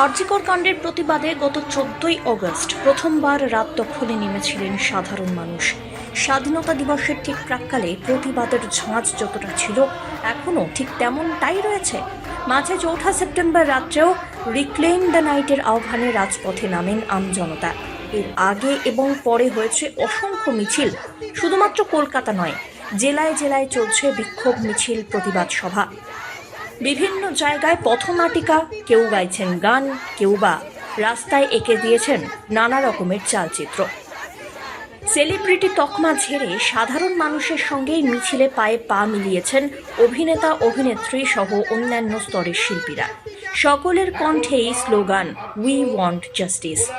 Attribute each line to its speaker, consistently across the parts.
Speaker 1: আরজিকর কাণ্ডের প্রতিবাদে গত চোদ্দই অগস্ট প্রথমবার রাত দখলে নেমেছিলেন সাধারণ মানুষ। স্বাধীনতা দিবসের ঠিক প্রাককালে প্রতিবাদের ঝাঁজ যতটা ছিল, এখনও ঠিক তেমনটাই রয়েছে। মাঝে চৌঠা সেপ্টেম্বর রাত্রেও রিক্লেইম দ্য নাইটের আহ্বানে রাজপথে নামেন আমজনতা এর আগে এবং পরে হয়েছে অসংখ্য মিছিল। শুধুমাত্র কলকাতা নয়, জেলায় জেলায় চলছে বিক্ষোভ মিছিল প্রতিবাদ সভা। বিভিন্ন জায়গায় পথনাটিকা, কেউ গাইছেন গান, কেউ বা রাস্তায় এঁকে দিয়েছেন নানা রকমের চালচিত্র। সেলিব্রিটি তকমা ঝেড়ে সাধারণ মানুষের সঙ্গেই মিছিলে পায়ে পা মিলিয়েছেন অভিনেতা, অভিনেত্রী সহ অন্যান্য স্তরের শিল্পীরা। সকলের কণ্ঠেই স্লোগান উই ওয়ান্ট জাস্টিস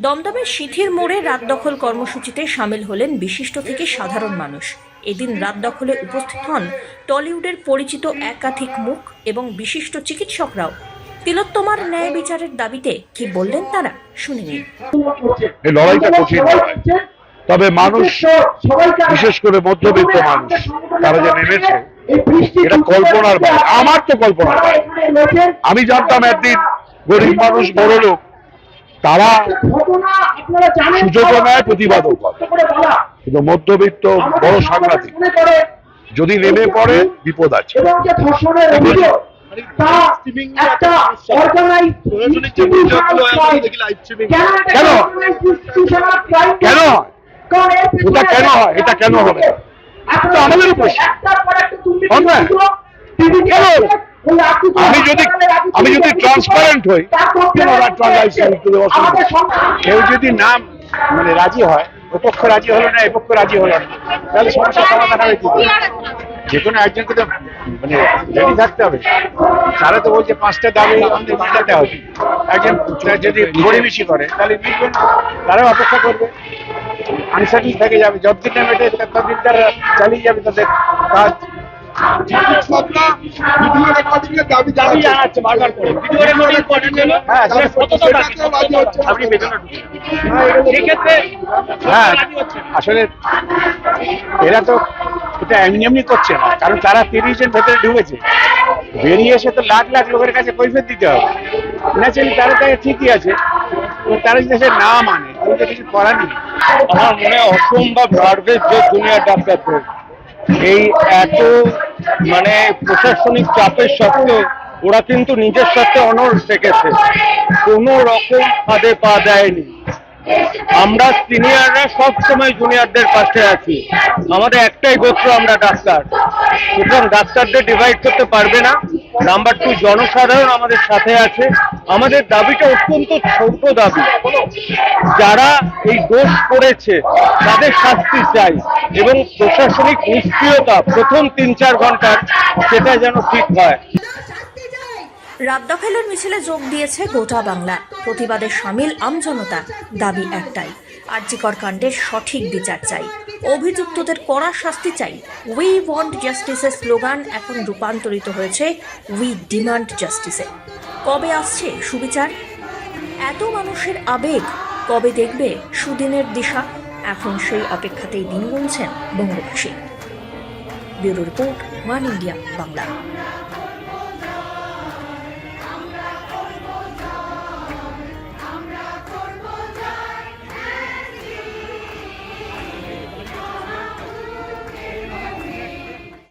Speaker 1: দমদমের সিথির মোড়ে রাত দখল কর্মসূচিতে সামিল হলেন বিশিষ্ট থেকে সাধারণ মানুষ। এদিন রাত দখলে উপস্থিত হন টলিউডের পরিচিত একাধিক মুখ এবং বিশিষ্ট চিকিৎসকরাও। তিলোত্তমার ন্যায় বিচারের দাবিতে কি বললেন তারা, শুনে নিন।
Speaker 2: তবে মানুষ, বিশেষ করে মধ্যবিত্ত মানুষ, তারা যে নেমেছে, এটা কল্পনার আমার তো কল্পনার বাইরে আমি জানতাম একদিন গরিব মানুষ বড় লোক তারা সুযোগও নেয় প্রতিবাদও করে কিন্তু মধ্যবিত্ত বড় সাংঘাতিক যদি নেমে পড়ে বিপদ আছে।
Speaker 3: কেন এটা
Speaker 2: কেন? হয়? ওটা হয়? এটা হবে? আমাদের উপর। কেন? আমি যদি আমি যদি ট্রান্সপারেন্ট হই
Speaker 4: কেউ যদি না মানে রাজি হয় ও পক্ষ রাজি হলো না এ পক্ষ রাজি হলো না তাহলে সমস্যার সমাধান হবে কি যে কোনো একজনকে তো মানে রেডি থাকতে হবে। তারা তো বলছে পাঁচটা দাবি আমাদের মেটাতে হবে। একজন যদি গরিবেশি করে তাহলে মিটবে না। তারাও অপেক্ষা করবে। আনসার্টিন থেকে যাবে। যতদিন না মেটে ততদিন তারা চালিয়ে যাবে তাদের কাজ। দাবি জানাচ্ছে। বারবার করে। হ্যাঁ সেটা আপনি বেতন সেক্ষেত্রে হ্যাঁ আসলে এরা তো এটা এমনি এমনি করছে না কারণ তারা তিরিশ জন ভেতরে ঢুকেছে। বেরিয়ে এসে তো লাখ লাখ লোকের কাছে কৈফিয়ত দিতে হবে। ন্যাচারালি তারা তাই ঠিকই আছে তারা যদি সে না মানে তাহলে কিছু করার নেই।
Speaker 5: আমার মনে হয় অসম্ভব নার্ভেস যে জুনিয়র ডাক্তারদের এই এত মানে প্রশাসনিক চাপের সত্ত্বেও ওরা কিন্তু নিজের সাথে অনড় থেকেছে কোনো রকম ফাঁদে পা দেয়নি। আমরা সিনিয়ররা সব সময় জুনিয়রদের পাশে আছি। আমাদের একটাই গোত্র আমরা ডাক্তার। সুতরাং ডাক্তারদের ডিভাইড করতে পারবে না। নাম্বার টু জনসাধারণ আমাদের সাথে আছে। আমাদের দাবিটা অত্যন্ত ছোট দাবি। যারা এই দোষ করেছে, তাদের শাস্তি চাই এবং প্রশাসনিক নিষ্ক্রিয়তা প্রথম তিন চার ঘণ্টার সেটা যেন ঠিক হয়।
Speaker 1: রাত মিছিলে যোগ দিয়েছে গোটা বাংলা। প্রতিবাদে সামিল আমজনতা দাবি একটাই। আর্যিকর কাণ্ডের সঠিক বিচার চাই। অভিযুক্তদের কড়া শাস্তি চাই। উই ওয়ান্ট জাস্টিসের স্লোগান এখন রূপান্তরিত হয়েছে উই ডিমান্ড জাস্টিসে কবে আসছে সুবিচার? এত মানুষের আবেগ কবে দেখবে সুদিনের দিশা? এখন সেই অপেক্ষাতেই দিন গুনছেন বঙ্গবাসী। Bureau report, one India, Bangla.